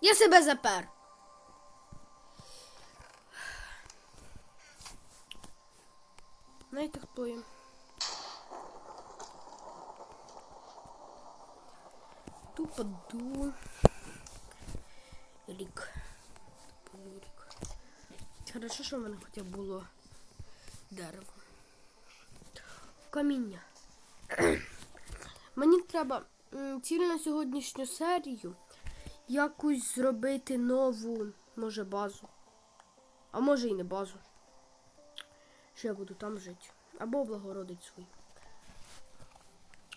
Я себе запер. Знаєте, хто я? Тупо ду. Рік. Тупо рік. Хорошо, що в мене хоча б було дерево. Каміння. Мені треба ціль на сьогоднішню серію якусь зробити нову, може, базу. А може і не базу. Що я буду там жити. Або облагородить свою.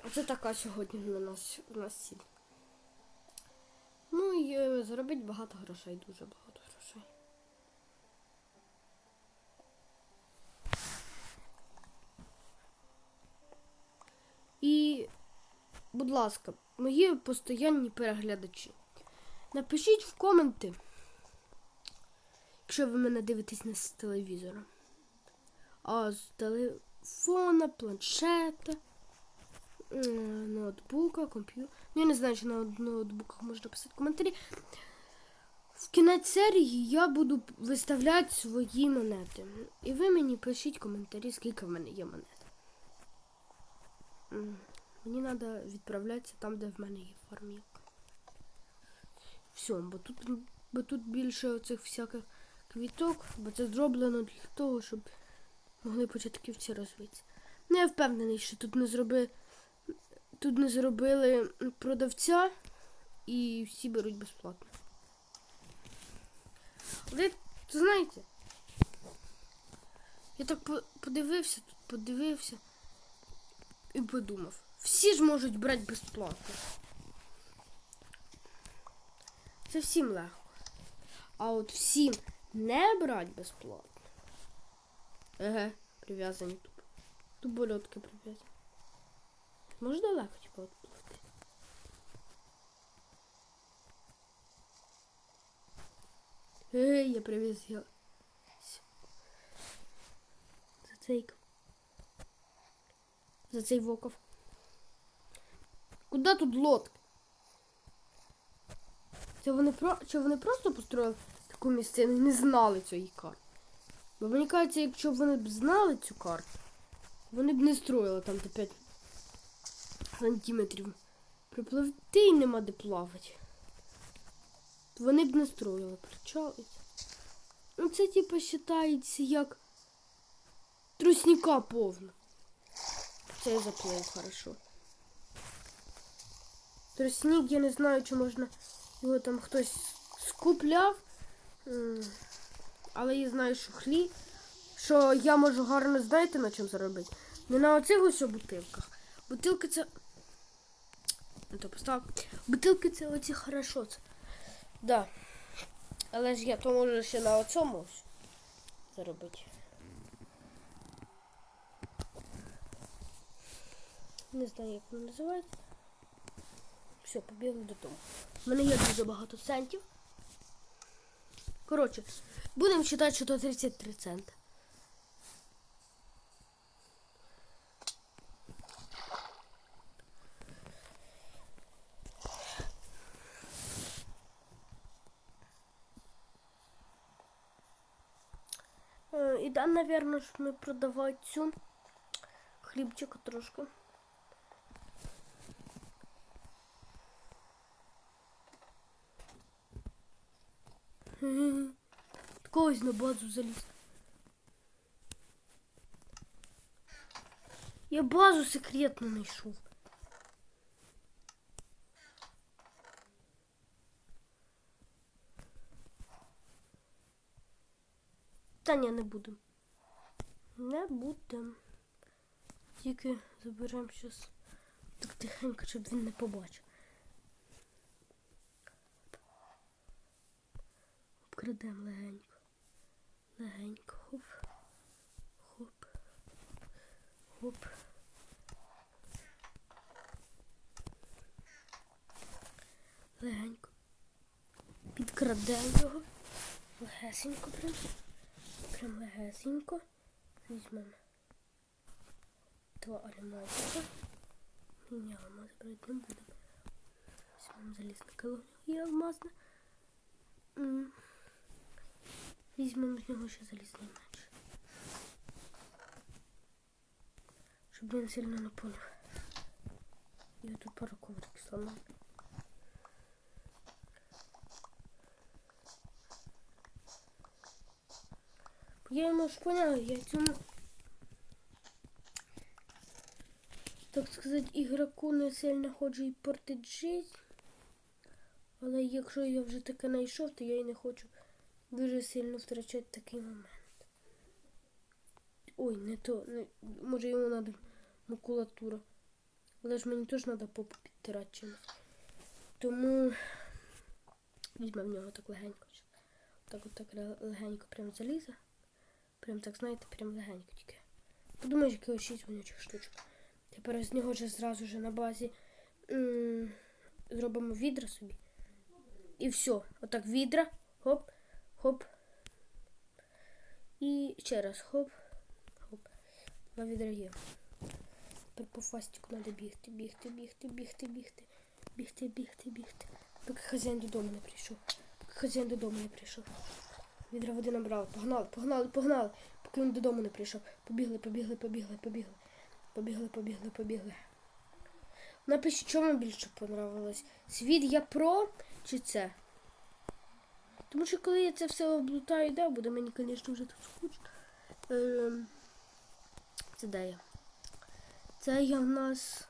Оце така сьогодні на нас, у нас ціль. Ну і е, заробити багато грошей, дуже багато грошей. І, будь ласка, мої постоянні переглядачі. Напишіть в коменти, якщо ви мене дивитесь не з телевізора, а з телефона, планшета, ноутбука, комп'ютера. Ну, я не знаю, чи на ноутбуках можна писати коментарі. В кінець серії я буду виставляти свої монети. І ви мені пишіть коментарі, скільки в мене є монет. Мені треба відправлятися там, де в мене є фармілка. Все, бо тут, бо тут більше оцих всяких квіток, бо це зроблено для того, щоб могли початківці розвитися. Ну, я впевнений, що тут не зроби... тут не зробили продавця і всі беруть безплатно. Ви знаєте, я так по- подивився, тут подивився і подумав. Всі ж можуть брати безплатно. Це всім легко. А от всім не брати безплатно. Еге, прив'язані тут. Тут больотки прив'язані. Можна легко типа відпливти? Еге, я привіз я. За цей. За цей воков. Куда тут лодки? Це вони про чи вони просто построїли таку місцину і не знали цієї карти. Бо мені кажеться, якщо б вони б знали цю карту, вони б не строїли там до 5 сантиметрів. Припливти і нема де плавати. Вони б не строїли, причалися. Ну це типу вважається як трусніка повна. Це я заплив хорошо. Тростник, я не знаю, чи можна його там хтось скупляв. Але я знаю, що хлі, що я можу гарно, знаєте, на чому заробити? Не на оцих ось бутилках. Бутилки це. То постав. Бутилки це оці хорошо. Це. Да. Але ж я то можу ще на оцьому заробити. Не знаю, як воно називається. Все, побігли додому. У мене є дуже багато центів. Коротше, будемо вважати, що то 33 цента. Е, І да, напевно, ж ми продавати цю хлібчика трошки. Когось на базу заліз. Я базу секретно знайшов. Та ні, не будемо. Не будемо. Тільки заберемо щас так тихенько, щоб він не побачив. Обкрадемо легенько. Легенько. Хоп. Хоп. Хоп. Легенько. Підкрадемо його. Легесенько прям. Прям легесенько. Візьмемо два алмазика. Ні, алмаз брати не будемо. Візьмемо залізне колонію і алмазне. М. Візьмемо з нього ще залізний меч. Щоб він сильно не поняв. Я тут пару ковриків сломав. Я йому ж поняла, я цьому, так сказати, ігроку не сильно ходжу і портить життя. Але якщо я вже таке знайшов, то я і не хочу дуже сильно втрачати такий момент. Ой, не то. Не, може йому треба макулатура. Але ж мені теж треба попу підтирати чимось. Тому візьмемо в нього так легенько. Так от так легенько прям заліза. Прям так, знаєте, прям легенько тільки. Подумаєш, якихось 6 вонючих штучок. Тепер з нього вже зразу ж на базі зробимо відра собі. І все. Отак відра. Хоп, хоп. І ще раз хоп. Хоп. Два відра є. Тепер по фастику треба бігти, бігти, бігти, бігти, бігти. Бігти, бігти, бігти. Поки хазяїн додому не прийшов. Поки хазяїн додому не прийшов. Відра води набрали. Погнали, погнали, погнали. Поки він додому не прийшов. Побігли, побігли, побігли, побігли. Побігли, побігли, побігли. Напишіть, що вам більше понравилось. Світ я про чи це? Тому що коли я це все облутаю, да, буде мені, звісно, вже тут скучно. Ем, це де я? Це я в нас